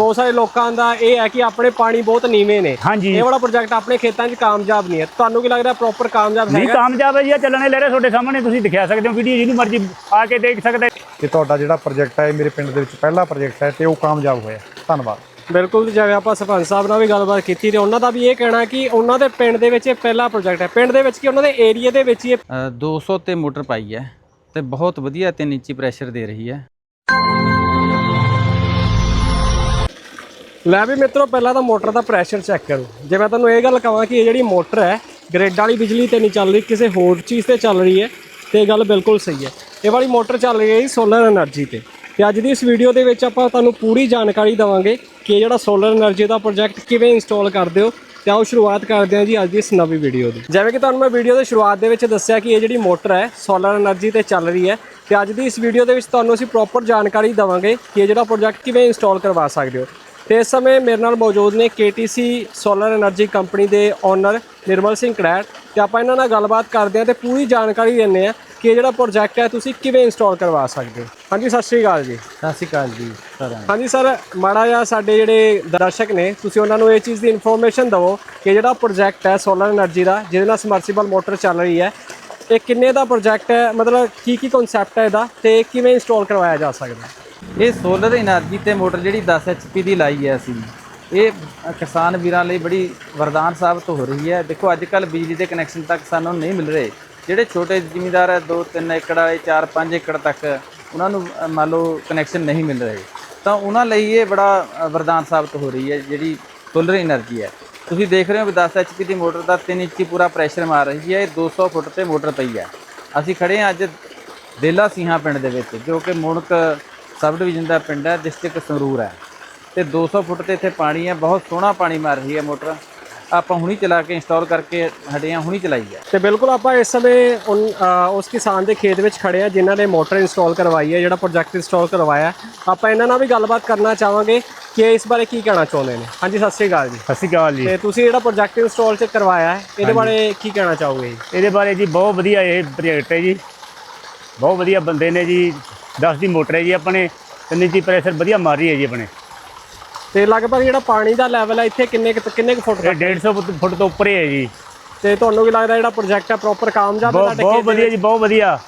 ਬਹੁਤ ਸਾਰੇ ਲੋਕਾਂ ਦਾ ਇਹ ਹੈ ਕਿ ਆਪਣੇ ਪਾਣੀ ਬਹੁਤ ਨੀਵੇਂ ਨੇ। ਹਾਂਜੀ। ਇਹ ਵਾਲਾ ਪ੍ਰੋਜੈਕਟ ਆਪਣੇ ਖੇਤਾਂ 'ਚ ਕਾਮਯਾਬ ਨਹੀਂ ਹੈ। ਤੁਹਾਨੂੰ ਕੀ ਲੱਗਦਾ ਪ੍ਰੋਪਰ ਕਾਮਯਾਬ ਨਹੀਂ ਹੈਗਾ? ਕਾਮਯਾਬ ਹੈ ਜੀ ਇਹ ਚੱਲਣੇ ਲੈ ਰਹੇ ਤੁਹਾਡੇ ਸਾਹਮਣੇ ਤੁਸੀਂ ਦਿਖਾ ਸਕਦੇ ਹੋ ਵੀਡੀਓ ਜਿਹਨੂੰ ਮਰਜ਼ੀ ਆ ਕੇ ਦੇਖ ਸਕਦੇ ਕਿ ਤੁਹਾਡਾ ਜਿਹੜਾ ਪ੍ਰੋਜੈਕਟ ਹੈ ਮੇਰੇ ਪਿੰਡ ਦੇ ਵਿੱਚ ਪਹਿਲਾ ਪ੍ਰੋਜੈਕਟ ਹੈ ਤੇ ਉਹ ਕਾਮਯਾਬ ਹੋਇਆ। ਧੰਨਵਾਦ। ਬਿਲਕੁਲ ਤੇ ਜਿਵੇਂ ਆਪਾਂ ਸਰਪੰਚ ਸਾਹਿਬ ਨਾਲ ਵੀ ਗੱਲਬਾਤ ਕੀਤੀ ਤੇ ਉਹਨਾਂ ਦਾ ਵੀ ਇਹ ਕਹਿਣਾ ਕਿ ਉਹਨਾਂ ਦੇ ਪਿੰਡ ਦੇ ਵਿੱਚ ਇਹ ਪਹਿਲਾ ਪ੍ਰੋਜੈਕਟ ਹੈ। ਪਿੰਡ ਦੇ ਵਿੱਚ ਕੀ ਉਹਨਾਂ ਦੇ ਏਰੀਆ ਦੇ ਵਿੱਚ ਹੀ ਇਹ ਅ, 200 ਤੇ ਮੋਟਰ ਪਾਈ ਹੈ ਤੇ ਬਹੁਤ ਵਧੀਆ 3 ਇੰਚੀ ਪ੍ਰੈਸ਼ਰ ਦੇ ਰਹੀ ਹੈ। ਲੈ ਵੀ ਮਿੱਤਰੋ, ਪਹਿਲਾਂ ਤਾਂ ਮੋਟਰ ਦਾ ਪ੍ਰੈਸ਼ਰ ਚੈੱਕ ਕਰੋ। ਜੇ ਮੈਂ ਤੁਹਾਨੂੰ ਇਹ ਗੱਲ ਕਹਾਂ ਕਿ ਇਹ ਜਿਹੜੀ ਮੋਟਰ ਹੈ ਗ੍ਰਿਡ ਵਾਲੀ ਬਿਜਲੀ ਤੇ ਨਹੀਂ ਚੱਲ ਰਹੀ, ਕਿਸੇ ਹੋਰ ਚੀਜ਼ ਤੇ ਚੱਲ ਰਹੀ ਹੈ, ਤੇ ਇਹ ਗੱਲ ਬਿਲਕੁਲ ਸਹੀ ਹੈ। ਇਹ ਵਾਲੀ ਮੋਟਰ ਚੱਲ ਰਹੀ ਹੈ ਸੋਲਰ એનર્ਜੀ ਤੇ। ਤੇ ਅੱਜ ਦੀ ਇਸ ਵੀਡੀਓ ਦੇ ਵਿੱਚ ਆਪਾਂ ਤੁਹਾਨੂੰ ਪੂਰੀ ਜਾਣਕਾਰੀ ਦਵਾਂਗੇ ਕਿ ਜਿਹੜਾ ਸੋਲਰ એનર્ਜੀ ਦਾ ਪ੍ਰੋਜੈਕਟ ਕਿਵੇਂ ਇੰਸਟਾਲ ਕਰਦੇ ਹੋ, ਤੇ ਆਓ ਸ਼ੁਰੂਆਤ ਕਰਦੇ ਹਾਂ ਜੀ ਅੱਜ ਦੀ ਇਸ ਨਵੀਂ ਵੀਡੀਓ ਦੀ। ਜਿਵੇਂ ਕਿ ਤੁਹਾਨੂੰ ਮੈਂ ਵੀਡੀਓ ਦੇ ਸ਼ੁਰੂਆਤ ਦੇ ਵਿੱਚ ਦੱਸਿਆ ਕਿ ਇਹ ਜਿਹੜੀ ਮੋਟਰ ਹੈ ਸੋਲਰ એનર્ਜੀ ਤੇ ਚੱਲ ਰਹੀ ਹੈ, ਤੇ ਅੱਜ ਦੀ ਇਸ ਵੀਡੀਓ ਦੇ ਵਿੱਚ ਤੁਹਾਨੂੰ ਅਸੀਂ ਪ੍ਰੋਪਰ ਜਾਣਕਾਰੀ ਦਵਾਂਗੇ ਕਿ ਇਹ ਜਿਹੜਾ ਪ੍ਰੋਜੈਕਟ ਕਿਵੇਂ ਇੰਸਟਾਲ ਕਰਵਾ ਸਕਦੇ ਹੋ। ਤੇ ਇਸ ਸਮੇਂ ਮੇਰੇ ਨਾਲ ਮੌਜੂਦ ਨੇ KTC ਸੋਲਰ એનર્ਜੀ ਕੰਪਨੀ ਦੇ ਓਨਰ ਨਿਰਮਲ ਸਿੰਘ ਕੜੈਟ ਤੇ ਆਪਾਂ ਇਹਨਾਂ ਨਾਲ ਗੱਲਬਾਤ ਕਰਦੇ ਹਾਂ ਤੇ ਪੂਰੀ ਜਾਣਕਾਰੀ ਦਿੰਨੇ ਆ ਕਿ ਇਹ ਜਿਹੜਾ ਪ੍ਰੋਜੈਕਟ ਹੈ ਤੁਸੀਂ ਕਿਵੇਂ ਇੰਸਟਾਲ ਕਰਵਾ ਸਕਦੇ ਹੋ। ਹਾਂਜੀ ਸਤਿ ਸ਼੍ਰੀ ਅਕਾਲ ਜੀ। ਸਤਿ ਸ਼੍ਰੀ ਅਕਾਲ ਜੀ ਸਰ ਹਾਂਜੀ ਸਰ ਮਾੜਾ ਜਿਹਾ ਸਾਡੇ ਜਿਹੜੇ ਦਰਸ਼ਕ ਨੇ ਤੁਸੀਂ ਉਹਨਾਂ ਨੂੰ ਇਹ ਚੀਜ਼ ਦੀ ਇਨਫੋਰਮੇਸ਼ਨ ਦਿਓ ਕਿ ਜਿਹੜਾ ਪ੍ਰੋਜੈਕਟ ਹੈ ਸੋਲਰ એનર્ਜੀ ਦਾ ਜਿਹਦੇ ਨਾਲ ਸਮਰਸੀਬਲ ਮੋਟਰ ਚੱਲ ਰਹੀ ਹੈ ਇਹ ਕਿੰਨੇ ਦਾ ਪ੍ਰੋਜੈਕਟ ਹੈ ਮਤਲਬ ਕੀ ਕੀ ਕਨਸੈਪਟ ਹੈ ਇਹਦਾ ਤੇ ਕਿਵੇਂ ਇੰਸਟਾਲ ਕਰਵਾਇਆ ਜਾ ਸਕਦਾ ਇਹ ਸੋਲਰ એનર્ਜੀ ਤੇ ਮੋਟਰ ਜਿਹੜੀ 10 ਐਚਪੀ ਦੀ ਲਾਈ ਹੈ ਅਸੀਂ। ਇਹ ਕਿਸਾਨ ਵੀਰਾਂ ਲਈ ਬੜੀ ਵਰਦਾਨ ਸਾਬਤ ਹੋ ਰਹੀ ਹੈ। ਦੇਖੋ ਅੱਜ ਕੱਲ ਬਿਜਲੀ ਦੇ ਕਨੈਕਸ਼ਨ ਤੱਕ ਸਾਨੂੰ ਨਹੀਂ ਮਿਲ ਰਹੇ। ਜਿਹੜੇ ਛੋਟੇ ਜ਼ਿਮੀਂਦਾਰ ਹੈ 2-3 ਏਕੜ ਵਾਲੇ 4-5 ਏਕੜ ਤੱਕ ਉਹਨਾਂ ਨੂੰ ਮੰਨ ਲਓ ਕਨੈਕਸ਼ਨ ਨਹੀਂ ਮਿਲ ਰਹੇ। ਤਾਂ ਉਹਨਾਂ ਲਈ ਇਹ ਬੜਾ ਵਰਦਾਨ ਸਾਬਤ ਹੋ ਰਹੀ ਹੈ, ਜਿਹੜੀ ਸੋਲਰ એનર્ਜੀ ਹੈ। ਤੁਸੀਂ ਦੇਖ ਰਹੇ ਹੋ ਵੀ 10 ਐਚਪੀ ਦੀ ਮੋਟਰ ਦਾ 3 ਇੰਚੀ ਪੂਰਾ ਪ੍ਰੈਸ਼ਰ ਮਾਰ ਰਹੀ ਹੈ। ਇਹ 200 ਫੁੱਟ ਤੇ ਮੋਟਰ ਪਈ ਹੈ। ਅਸੀਂ ਖੜੇ ਹਾਂ ਅੱਜ ਦੇਲਾ ਸਿੰਘਾ ਪਿੰਡ ਦੇ ਵਿੱਚ, ਜੋ ਕਿ ਮੁਣਕ ਸਬ ਡਿਵੀਜ਼ਨ ਦਾ ਪਿੰਡ ਹੈ ਡਿਸਟ੍ਰਿਕਟ ਸੰਗਰੂਰ ਹੈ। ਤੇ 200 ਫੁੱਟ ਤੇ ਇੱਥੇ ਪਾਣੀ ਹੈ ਬਹੁਤ ਸੋਹਣਾ ਪਾਣੀ ਮਾਰ ਰਹੀ ਹੈ ਮੋਟਰ। ਆਪਾਂ ਹੁਣੀ ਚਲਾ ਕੇ ਇੰਸਟਾਲ ਕਰਕੇ ਹਟੇ ਹਾਂ ਹੁਣੀ ਚਲਾਈ ਹੈ। ਤੇ ਬਿਲਕੁਲ ਆਪਾਂ ਇਸ ਸਮੇਂ ਉਸ ਕਿਸਾਨ ਦੇ ਖੇਤ ਵਿੱਚ ਖੜੇ ਆ ਜਿਨ੍ਹਾਂ ਨੇ ਮੋਟਰ ਇੰਸਟਾਲ ਕਰਵਾਈ ਹੈ ਜਿਹੜਾ ਪ੍ਰੋਜੈਕਟ ਇੰਸਟਾਲ ਕਰਵਾਇਆ। ਆਪਾਂ ਇਹਨਾਂ ਨਾਲ ਵੀ ਗੱਲਬਾਤ ਕਰਨਾ ਚਾਹਾਂਗੇ ਕਿ ਇਸ ਬਾਰੇ ਕੀ ਕਹਿਣਾ ਚਾਹੁੰਦੇ ਨੇ। ਹਾਂਜੀ ਸਤਿ ਸ਼੍ਰੀ ਅਕਾਲ ਜੀ। ਸਤਿ ਸ਼੍ਰੀ ਅਕਾਲ ਜੀ। ਤੇ ਤੁਸੀਂ ਜਿਹੜਾ ਪ੍ਰੋਜੈਕਟ ਇੰਸਟਾਲ ਚ ਕਰਵਾਇਆ ਹੈ ਇਹਦੇ ਬਾਰੇ ਕੀ ਕਹਿਣਾ ਚਾਹੋਗੇ ਜੀ? ਇਹਦੇ ਬਾਰੇ ਜੀ ਬਹੁਤ ਵਧੀਆ ਇਹ ਪ੍ਰੋਜੈਕਟ ਹੈ ਜੀ। ਬਹੁਤ ਵਧੀਆ ਬੰਦੇ ਨੇ ਜੀ। 10 ਦੀ ਮੋਟਰ ਹੈ ਜੀ ਆਪਣੇ ਤਿੰਨ ਇੰਚੀ ਪ੍ਰੈਸ਼ਰ ਵਧੀਆ ਮਾਰ ਰਹੀ ਹੈ ਜੀ ਆਪਣੇ। ਤੇ ਲਗਭਗ ਜਿਹੜਾ ਪਾਣੀ ਦਾ ਲੈਵਲ ਹੈ ਇੱਥੇ ਕਿੰਨੇ ਕੁ- ਕਿੰਨੇ ਕੁ ਫੁੱਟ ਇਹ ਤੱਕ? 150 ਫੁੱਟ- ਫੁੱਟ ਤੋਂ ਉੱਪਰ ਹੀ ਹੈ ਜੀ। ਤੇ ਤੁਹਾਨੂੰ ਕੀ ਲੱਗਦਾ ਜਿਹੜਾ ਪ੍ਰੋਜੈਕਟ ਹੈ ਪ੍ਰੋਪਰ ਕਾਮਯਾਬ ਹੈ ਬਹੁਤ ਤੁਹਾਡੇ ਬਹੁਤ ਖੇਤ ਦੇ ਵਧੀਆ ਜੀ ਬਹੁਤ ਵਧੀਆ।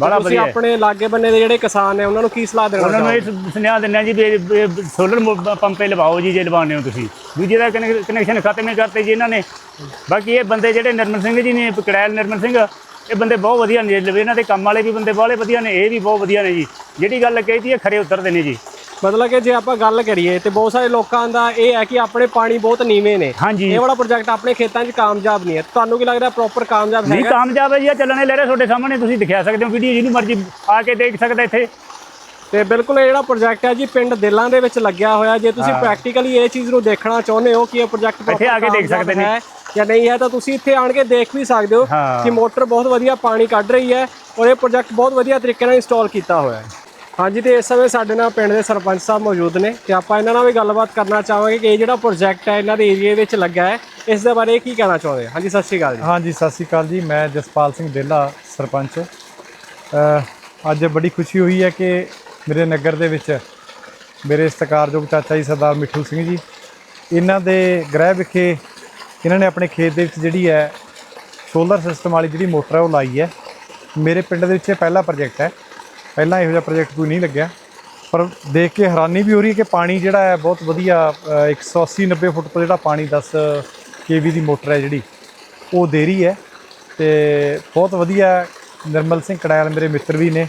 ਬੜਾ ਤੁਸੀਂ ਵਧੀਆ। ਹੈ। ਆਪਣੇ ਲਾਗੇ ਬੰਨੇ ਦੇ ਜਿਹੜੇ ਕਿਸਾਨ ਨੇ ਉਹਨਾਂ ਨੂੰ ਕੀ ਸਲਾਹ ਦੇਣਾ ਉਹਨਾਂ ਨੂੰ ਚਾਹੋਗੇ? ਇਹ ਸੁਨੇਹਾ ਦਿੰਦੇ ਹਾਂ ਜੀ ਵੀ ਸੋਲਰ ਪੰਪੇ ਲਵਾਓ ਜੀ ਜੇ ਲਵਾਉਂਦੇ ਹੋ ਤੁਸੀਂ। ਦੂਜੇ ਦਾ ਕਨੈਕਸ਼ਨ ਖਤਮ ਹੀ ਕਰਤੇ ਜੀ ਇਹਨਾਂ ਨੇ। ਬਾਕੀ ਇਹ ਬੰਦੇ ਜਿਹੜੇ ਨਿਰਮਲ ਸਿੰਘ ਜੀ ਨੇ ਕੜੈਲ ਨਿਰਮਲ ਸਿੰਘ ਇਹ ਬੰਦੇ ਬਹੁਤ ਵਧੀਆ ਨੇ ਜੀ ਇਹਨਾਂ ਦੇ ਕੰਮ ਵਾਲੇ ਵੀ ਬੰਦੇ ਬਾਹਲੇ ਵਧੀਆ ਨੇ ਇਹ ਵੀ ਬਹੁਤ ਵਧੀਆ ਨੇ ਜੀ। ਜਿਹੜੀ ਗੱਲ ਕਹੀ ਹੈ ਖਰੇ ਉਤਰਦੇ ਨੇ ਜੀ। ਮਤਲਬ ਕਿ ਜੇ ਆਪਾਂ ਗੱਲ ਕਰੀਏ ਤੇ ਬਹੁਤ ਸਾਰੇ ਲੋਕਾਂ ਦਾ ਇਹ ਹੈ ਕਿ ਆਪਣੇ ਪਾਣੀ ਬਹੁਤ ਨੀਵੇਂ ਨੇ। ਹਾਂਜੀ। ਇਹ ਵਾਲਾ ਪ੍ਰੋਜੈਕਟ ਆਪਣੇ ਖੇਤਾਂ 'ਚ ਕਾਮਯਾਬ ਨਹੀਂ ਹੈ। ਤੁਹਾਨੂੰ ਕੀ ਲੱਗਦਾ ਪ੍ਰੋਪਰ ਕਾਮਯਾਬ ਨਹੀਂ ਹੈਗਾ? ਕਾਮਯਾਬ ਹੈ ਜੀ ਇਹ ਚੱਲਣੇ ਲੈ ਰਹੇ ਤੁਹਾਡੇ ਸਾਹਮਣੇ ਤੁਸੀਂ ਦਿਖਾ ਸਕਦੇ ਹੋ ਵੀਡੀਓ ਜਿਹਨੂੰ ਮਰਜ਼ੀ ਆ ਕੇ ਦੇਖ ਸਕਦਾ ਇੱਥੇ। ਤੇ ਬਿਲਕੁਲ ਇਹ ਜਿਹੜਾ ਪ੍ਰੋਜੈਕਟ ਹੈ ਜੀ ਪਿੰਡ ਦਿਲਾਂ ਦੇ ਵਿੱਚ ਲੱਗਿਆ ਹੋਇਆ। ਜੇ ਤੁਸੀਂ ਪ੍ਰੈਕਟੀਕਲੀ ਇਹ ਚੀਜ਼ ਨੂੰ ਦੇਖਣਾ ਚਾਹੁੰਦੇ ਹੋ ਕਿ ਇਹ ਪ੍ਰੋਜੈਕਟ ਇੱਥੇ ਆ ਕੇ ਦੇਖ ਸਕਦੇ ਨੇ। ਜਾਂ ਨਹੀਂ ਹੈ ਤਾਂ ਤੁਸੀਂ ਇੱਥੇ ਆਣ ਕੇ ਦੇਖ ਵੀ ਸਕਦੇ ਹੋ ਹਾਂ। ਕਿ ਮੋਟਰ ਬਹੁਤ ਵਧੀਆ ਪਾਣੀ ਕੱਢ ਰਹੀ ਹੈ ਔਰ ਇਹ ਪ੍ਰੋਜੈਕਟ ਬਹੁਤ ਵਧੀਆ ਤਰੀਕੇ ਨਾਲ ਇੰਸਟਾਲ ਕੀਤਾ ਹੋਇਆ ਹੈ। ਹਾਂਜੀ ਤੇ ਇਸ ਸਮੇਂ ਸਾਡੇ ਨਾਲ ਪਿੰਡ ਦੇ ਸਰਪੰਚ ਸਾਹਿਬ ਮੌਜੂਦ ਨੇ ਤੇ ਆਪਾਂ ਇਹਨਾਂ ਨਾਲ ਵੀ ਗੱਲਬਾਤ ਕਰਨਾ ਚਾਹਾਂਗੇ ਕਿ ਇਹ ਜਿਹੜਾ ਪ੍ਰੋਜੈਕਟ ਹੈ ਇਹਨਾਂ ਦੇ ਏਰੀਆ ਵਿੱਚ ਲੱਗਾ ਹੈ ਇਸ ਦੇ ਬਾਰੇ ਕੀ ਕਹਿਣਾ ਚਾਹੁੰਦੇ ਹੋ? ਹਾਂਜੀ ਸਤਿ ਸ਼੍ਰੀ ਅਕਾਲ ਜੀ। ਹਾਂਜੀ ਸਤਿ ਸ਼੍ਰੀ ਅਕਾਲ ਜੀ। ਮੈਂ ਜਸਪਾਲ ਸਿੰਘ ਦੇਲਾ ਸਰਪੰਚ। ਅ, ਅੱਜ ਬੜੀ ਖੁਸ਼ੀ ਹੋਈ ਹੈ ਕਿ ਮੇਰੇ ਨਗਰ ਦੇ ਵਿੱਚ ਮੇਰੇ ਸਤਿਕਾਰਯੋਗ ਚਾਚਾ ਜੀ ਸਰਦਾਰ ਮਿੱਠੂ ਸਿੰਘ ਜੀ ਇਹਨਾਂ ਦੇ ਗ੍ਰਹਿ ਵਿਖੇ ਇਹਨਾਂ ਨੇ ਆਪਣੇ ਖੇਤ ਦੇ ਵਿੱਚ ਜਿਹੜੀ ਹੈ ਸੋਲਰ ਸਿਸਟਮ ਵਾਲੀ ਜਿਹੜੀ ਮੋਟਰ ਹੈ ਉਹ ਲਾਈ ਹੈ। ਮੇਰੇ ਪਿੰਡ ਦੇ ਵਿੱਚ ਇਹ ਪਹਿਲਾ ਪ੍ਰੋਜੈਕਟ ਹੈ। ਪਹਿਲਾਂ ਇਹੋ ਜਿਹਾ ਪ੍ਰੋਜੈਕਟ ਕੋਈ ਨਹੀਂ ਲੱਗਿਆ। ਪਰ ਦੇਖ ਕੇ ਹੈਰਾਨੀ ਵੀ ਹੋ ਰਹੀ ਹੈ ਕਿ ਪਾਣੀ ਜਿਹੜਾ ਹੈ ਬਹੁਤ ਵਧੀਆ ਅ, 180 90 ਫੁੱਟ ਤੋਂ ਜਿਹੜਾ ਪਾਣੀ 10 ਕੇਵੀ ਦੀ ਮੋਟਰ ਹੈ ਜਿਹੜੀ ਉਹ ਦੇ ਰਹੀ ਹੈ। ਤੇ ਬਹੁਤ ਵਧੀਆ ਨਿਰਮਲ ਸਿੰਘ ਕੜੈਲ ਮੇਰੇ ਮਿੱਤਰ ਵੀ ਨੇ।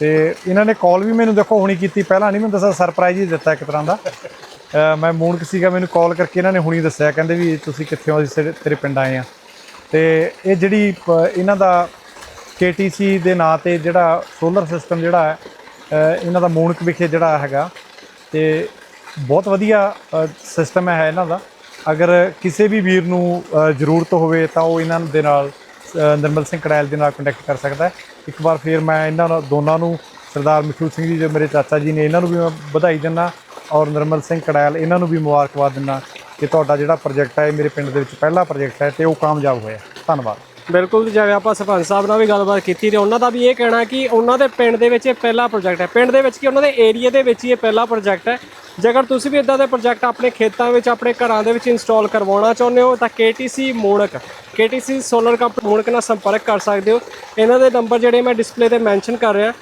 ਤੇ ਇਹਨਾਂ ਨੇ ਕਾਲ ਵੀ ਮੈਨੂੰ ਦੇਖੋ ਹੁਣੀ ਕੀਤੀ। ਪਹਿਲਾਂ ਨਹੀਂ ਮੈਨੂੰ ਦੱਸਿਆ ਸਰਪ੍ਰਾਈਜ਼ ਹੀ ਦਿੱਤਾ ਇੱਕ ਤਰ੍ਹਾਂ ਦਾ। ਮੈਂ ਮੂਨਕ ਸੀਗਾ, ਮੈਨੂੰ ਕਾਲ ਕਰਕੇ ਇਹਨਾਂ ਨੇ ਹੁਣੀ ਦੱਸਿਆ, ਕਹਿੰਦੇ ਵੀ ਤੁਸੀਂ ਕਿੱਥੇ ਹੋ, ਅਸੀਂ ਤੇਰੇ- ਤੇਰੇ ਪਿੰਡ ਆਏ ਆ ਤੇ ਇਹ ਜਿਹੜੀ ਪ- ਇਹਨਾਂ ਦਾ KTC ਦੇ ਨਾਂ ਤੇ ਜਿਹੜਾ ਸੋਲਰ ਸਿਸਟਮ ਜਿਹੜਾ ਹੈ ਇਹਨਾਂ ਦਾ ਮੂਨਕ ਵਿਖੇ ਜਿਹੜਾ ਹੈਗਾ, ਤੇ ਬਹੁਤ ਵਧੀਆ ਸਿਸਟਮ ਹੈ ਇਹਨਾਂ ਦਾ। ਅਗਰ ਕਿਸੇ ਵੀ ਵੀਰ ਨੂੰ ਜ਼ਰੂਰਤ ਹੋਵੇ ਤਾਂ ਉਹ ਇਹਨਾਂ ਦੇ ਨਾਲ ਨਿਰਮਲ ਸਿੰਘ ਕੜੈਲ ਦੇ ਨਾਲ ਕੰਟੈਕਟ ਕਰ ਸਕਦਾ ਹੈ। ਇੱਕ ਵਾਰ ਫਿਰ ਮੈਂ ਇਹਨਾਂ ਦੋਨਾਂ ਨੂੰ, ਸਰਦਾਰ ਮਿੱਠੂ ਸਿੰਘ ਜੀ ਜੋ ਮੇਰੇ ਚਾਚਾ ਜੀ ਨੇ, ਇਹਨਾਂ ਨੂੰ ਵੀ ਮੈਂ ਵਧਾਈ ਦਿੰਦਾ। ਔਰ ਨਿਰਮਲ ਸਿੰਘ ਕੜੈਲ, ਇਹਨਾਂ ਨੂੰ ਵੀ ਮੁਬਾਰਕਬਾਦ ਦਿੰਦਾ ਕਿ ਤੁਹਾਡਾ ਜਿਹੜਾ ਪ੍ਰੋਜੈਕਟ ਹੈ, ਇਹ ਮੇਰੇ ਪਿੰਡ ਦੇ ਵਿੱਚ ਪਹਿਲਾ ਪ੍ਰੋਜੈਕਟ ਹੈ ਤੇ ਉਹ ਕਾਮਯਾਬ ਹੋਇਆ। ਧੰਨਵਾਦ। ਬਿਲਕੁਲ ਜਿਵੇਂ ਆਪਾਂ ਸਰਪੰਚ ਸਾਹਿਬ ਨਾਲ ਵੀ ਗੱਲਬਾਤ ਕੀਤੀ ਤੇ ਉਹਨਾਂ ਦਾ ਵੀ ਇਹ ਕਹਿਣਾ ਕਿ ਉਹਨਾਂ ਦੇ ਪਿੰਡ ਦੇ ਵਿੱਚ ਇਹ ਪਹਿਲਾ ਪ੍ਰੋਜੈਕਟ ਹੈ। ਪਿੰਡ ਦੇ ਵਿੱਚ ਕਿ, ਉਹਨਾਂ ਦੇ ਏਰੀਆ ਦੇ ਵਿੱਚ ਹੀ ਇਹ ਪਹਿਲਾ ਪ੍ਰੋਜੈਕਟ ਹੈ। ਜੇਕਰ ਤੁਸੀਂ ਵੀ ਇਦਾਂ ਦੇ ਪ੍ਰੋਜੈਕਟ ਆਪਣੇ ਖੇਤਾਂ ਵਿੱਚ, ਆਪਣੇ ਘਰਾਂ ਦੇ ਵਿੱਚ ਇੰਸਟਾਲ ਕਰਵਾਉਣਾ ਚਾਹੁੰਦੇ ਹੋ, ਤਾਂ KTC Morak KTC solar company Morak ਨਾਲ ਸੰਪਰਕ ਕਰ ਸਕਦੇ ਹੋ। ਇਹਨਾਂ ਦੇ ਨੰਬਰ ਜਿਹੜੇ ਮੈਂ ਡਿਸਪਲੇ ਤੇ ਮੈਂਸ਼ਨ ਕਰ ਰਿਹਾ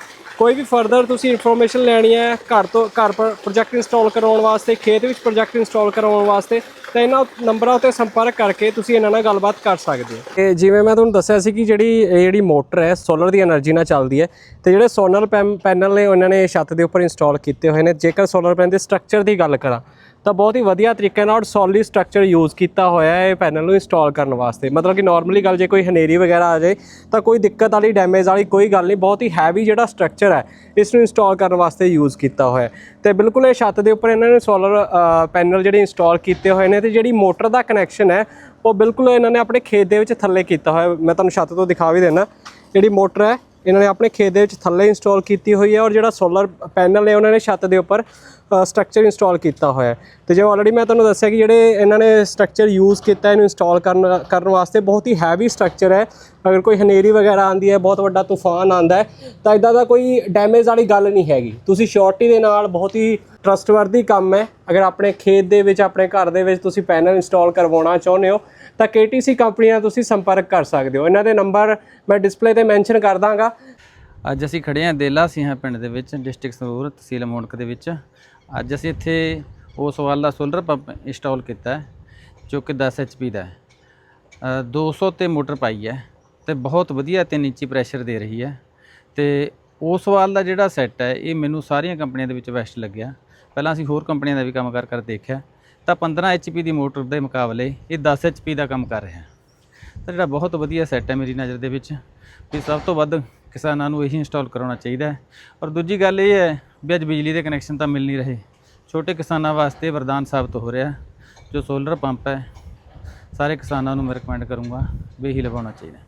ਕੋਈ ਵੀ ਫਰਦਰ ਤੁਸੀਂ ਇਨਫੋਰਮੇਸ਼ਨ ਲੈਣੀ ਹੈ ਘਰ ਤੋਂ ਘਰ ਪਰ ਪ੍ਰੋਜੈਕਟ ਇੰਸਟਾਲ ਕਰਾਉਣ ਵਾਸਤੇ, ਖੇਤ ਵਿੱਚ ਪ੍ਰੋਜੈਕਟ ਇੰਸਟਾਲ ਕਰਾਉਣ ਵਾਸਤੇ, ਤਾਂ ਇਹਨਾਂ ਨੰਬਰਾਂ ਉੱਤੇ ਸੰਪਰਕ ਕਰਕੇ ਤੁਸੀਂ ਇਹਨਾਂ ਨਾਲ ਗੱਲਬਾਤ ਕਰ ਸਕਦੇ ਹੋ। ਤੇ ਜਿਵੇਂ ਮੈਂ ਤੁਹਾਨੂੰ ਦੱਸਿਆ ਸੀ ਕਿ ਜਿਹੜੀ ਜਿਹੜੀ ਮੋਟਰ ਹੈ ਸੋਲਰ ਦੀ એનર્ਜੀ ਨਾਲ ਚੱਲਦੀ ਹੈ, ਤੇ ਜਿਹੜੇ ਸੋਲਰ ਪੈਨਲ ਨੇ, ਉਹਨਾਂ ਨੇ ਛੱਤ ਦੇ ਉੱਪਰ ਇੰਸਟਾਲ ਕੀਤੇ ਹੋਏ ਨੇ। ਜੇਕਰ ਸੋਲਰ ਪੈਨਲ ਦੇ ਸਟਰਕਚਰ ਦੀ ਗੱਲ ਕਰਾਂ ਤਾਂ ਬਹੁਤ ਹੀ ਵਧੀਆ ਤਰੀਕੇ ਨਾਲ ਸੋਲਿਡ ਸਟਰਕਚਰ ਯੂਜ਼ ਕੀਤਾ ਹੋਇਆ ਹੈ ਇਹ ਪੈਨਲ ਨੂੰ ਇੰਸਟਾਲ ਕਰਨ ਵਾਸਤੇ। ਮਤਲਬ ਕਿ ਨਾਰਮਲੀ ਗੱਲ ਜੇ ਕੋਈ ਹਨੇਰੀ ਵਗੈਰਾ ਆ ਜਾਏ, ਤਾਂ ਕੋਈ ਦਿੱਕਤ ਵਾਲੀ ਡੈਮੇਜ ਵਾਲੀ ਕੋਈ ਗੱਲ ਨਹੀਂ, ਬਹੁਤ ਹੀ ਹੈਵੀ ਜਿਹੜਾ ਸਟਰਕਚਰ ਹੈ, ਇਸ ਨੂੰ ਇੰਸਟਾਲ ਕਰਨ ਵਾਸਤੇ ਯੂਜ਼ ਕੀਤਾ ਹੋਇਆ ਹੈ। ਤੇ ਬਿਲਕੁਲ ਇਹ ਛੱਤ ਦੇ ਉੱਪਰ ਇਹਨਾਂ ਨੇ ਸੋਲਰ ਪੈਨਲ ਜਿਹੜੇ ਇੰਸਟਾਲ ਕੀਤੇ ਹੋਏ ਨੇ ਤੇ ਜਿਹੜੀ ਮੋਟਰ ਦਾ ਕਨੈਕਸ਼ਨ ਹੈ, ਉਹ ਬਿਲਕੁਲ ਇਹਨਾਂ ਨੇ ਆਪਣੇ ਖੇਤ ਦੇ ਵਿੱਚ ਥੱਲੇ ਕੀਤਾ ਹੋਇਆ ਮੈਂ ਤੁਹਾਨੂੰ ਛੱਤ ਤੋਂ ਦਿਖਾ ਵੀ ਦੇਣਾ ਜਿਹੜੀ ਮੋਟਰ ਹੈ, ਇਹਨਾਂ ਨੇ ਆਪਣੇ ਖੇਤ ਦੇ ਵਿੱਚ ਥੱਲੇ ਇੰਸਟਾਲ ਕੀਤੀ ਹੋਈ ਹੈ ਔਰ ਜਿਹੜਾ ਸੋਲਰ ਪੈਨਲ ਹੈ ਉਹਨਾਂ ਨੇ ਛੱਤ ਦੇ ਉੱਪਰ ਸਟਰਕਚਰ ਇੰਸਟਾਲ ਕੀਤਾ ਹੋਇਆ ਹੈ। ਤੇ ਜਿਵੇਂ ਆਲਰੇਡੀ ਮੈਂ ਤੁਹਾਨੂੰ ਦੱਸਿਆ ਕਿ ਜਿਹੜੇ ਇਹਨਾਂ ਨੇ ਸਟਰਕਚਰ ਯੂਜ਼ ਕੀਤਾ, ਇਹਨੂੰ ਇੰਸਟਾਲ ਕਰਨ ਕਰਨ ਵਾਸਤੇ ਬਹੁਤ ਹੀ ਹੈਵੀ ਸਟਰਕਚਰ ਹੈ। ਅਗਰ ਕੋਈ ਹਨੇਰੀ ਵਗੈਰਾ ਆਂਦੀ ਹੈ, ਬਹੁਤ ਵੱਡਾ ਤੂਫਾਨ ਆਂਦਾ ਹੈ, ਤਾਂ ਇਦਾਂ ਦਾ ਕੋਈ ਡੈਮੇਜ ਵਾਲੀ ਗੱਲ ਨਹੀਂ ਹੈਗੀ। ਤੁਸੀਂ ਸ਼ੋਰਟੀ ਦੇ ਨਾਲ ਬਹੁਤ ਹੀ ਟਰਸਟਵਰਦੀ ਕੰਮ ਹੈ। ਅਗਰ ਆਪਣੇ ਖੇਤ ਦੇ ਵਿੱਚ, ਆਪਣੇ ਘਰ ਦੇ ਵਿੱਚ ਤੁਸੀਂ ਪੈਨਲ ਇੰਸਟਾਲ ਕਰਵਾਉਣਾ ਚਾਹੁੰਦੇ ਹੋ, ਤਾਂ KTC ਕੰਪਨੀ ਨਾਲ ਤੁਸੀਂ ਸੰਪਰਕ ਕਰ ਸਕਦੇ ਹੋ। ਇਹਨਾਂ ਦੇ ਨੰਬਰ ਮੈਂ ਡਿਸਪਲੇ ਤੇ ਮੈਂਸ਼ਨ ਕਰ ਦਾਂਗਾ। ਅੱਜ ਅਸੀਂ ਖੜੇ ਹਾਂ ਦੇਲਾ ਸਿੰਘਾ ਪਿੰਡ ਦੇ ਵਿੱਚ ਡਿਸਟ੍ਰਿਕਟ ਸੰਗਰੂਰ, ਤਹਿਸੀਲ ਮੋਣਕ ਦੇ ਵਿੱਚ। ਅੱਜ ਅਸੀਂ ਇੱਥੇ ਉਸ ਵਾਲਾ ਸੋਲਰ ਪੰਪ ਇੰਸਟਾਲ ਕੀਤਾ ਹੈ ਜੋ ਕਿ 10 HP ਦਾ ਹੈ। ਅ, 200 ਤੇ ਮੋਟਰ ਪਾਈ ਹੈ ਤੇ ਬਹੁਤ ਵਧੀਆ 3 ਇੰਚੀ ਪ੍ਰੈਸ਼ਰ ਦੇ ਰਹੀ ਹੈ। ਤੇ ਉਸ ਵਾਲ ਦਾ ਜਿਹੜਾ ਸੈੱਟ ਹੈ ਇਹ ਮੈਨੂੰ ਸਾਰੀਆਂ ਕੰਪਨੀਆਂ ਦੇ ਵਿੱਚ ਬੈਸਟ ਲੱਗਿਆ। ਪਹਿਲਾਂ ਅਸੀਂ ਹੋਰ ਕੰਪਨੀਆਂ ਦਾ ਵੀ ਕੰਮ ਕਰ ਕਰ ਦੇਖਿਆ। ਤਾਂ 15 HP ਦੀ ਮੋਟਰ ਦੇ ਮੁਕਾਬਲੇ ਇਹ 10 HP ਦਾ ਕੰਮ ਕਰ ਰਿਹਾ। ਤਾਂ ਜਿਹੜਾ ਬਹੁਤ ਵਧੀਆ ਸੈੱਟ ਹੈ ਮੇਰੀ ਨਜ਼ਰ ਦੇ ਵਿੱਚ ਵੀ ਸਭ ਤੋਂ ਵੱਧ ਕਿਸਾਨਾਂ ਨੂੰ ਇਹੀ ਇੰਸਟਾਲ ਕਰਾਉਣਾ ਚਾਹੀਦਾ ਹੈ। ਔਰ ਦੂਜੀ ਗੱਲ ਇਹ ਹੈ, ਵੀ ਅੱਜ ਬਿਜਲੀ ਦੇ ਕਨੈਕਸ਼ਨ ਤਾਂ ਮਿਲ ਨਹੀਂ ਰਹੇ। ਛੋਟੇ ਕਿਸਾਨਾਂ ਵਾਸਤੇ ਵਰਦਾਨ ਸਾਬਤ ਹੋ ਰਿਹਾ ਜੋ ਸੋਲਰ ਪੰਪ ਹੈ। ਸਾਰੇ ਕਿਸਾਨਾਂ ਨੂੰ ਮੈਂ ਰეკਮੈਂਡ ਕਰੂੰਗਾ ਵੀ ਇਹੀ ਲਵਾਉਣਾ ਚਾਹੀਦਾ